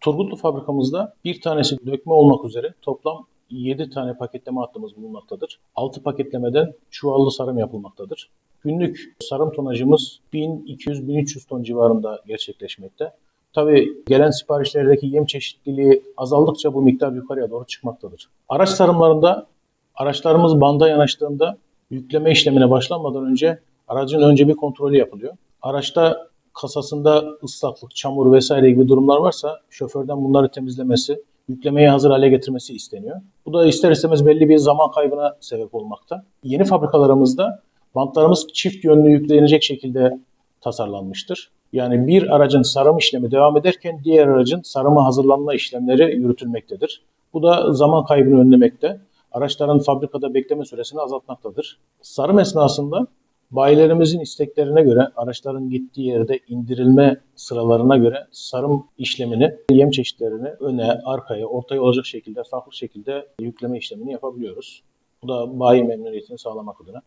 Turgutlu fabrikamızda bir tanesi dökme olmak üzere toplam 7 tane paketleme hattımız bulunmaktadır. 6 paketlemeden çuvallı sarım yapılmaktadır. Günlük sarım tonajımız 1200-1300 ton civarında gerçekleşmekte. Tabii gelen siparişlerdeki yem çeşitliliği azaldıkça bu miktar yukarıya doğru çıkmaktadır. Araç sarımlarında araçlarımız banda yanaştığında yükleme işlemine başlanmadan önce aracın önce bir kontrolü yapılıyor. Araçta kasasında ıslaklık, çamur vesaire gibi durumlar varsa şoförden bunları temizlemesi, yüklemeyi hazır hale getirmesi isteniyor. Bu da ister istemez belli bir zaman kaybına sebep olmakta. Yeni fabrikalarımızda bantlarımız çift yönlü yüklenecek şekilde tasarlanmıştır. Yani bir aracın sarım işlemi devam ederken diğer aracın sarıma hazırlanma işlemleri yürütülmektedir. Bu da zaman kaybını önlemekte. Araçların fabrikada bekleme süresini azaltmaktadır. Sarım esnasında bayilerimizin isteklerine göre araçların gittiği yerde indirilme sıralarına göre sarım işlemini, yem çeşitlerini öne, arkaya, ortaya olacak şekilde farklı şekilde yükleme işlemini yapabiliyoruz. Bu da bayi memnuniyetini sağlamak adına.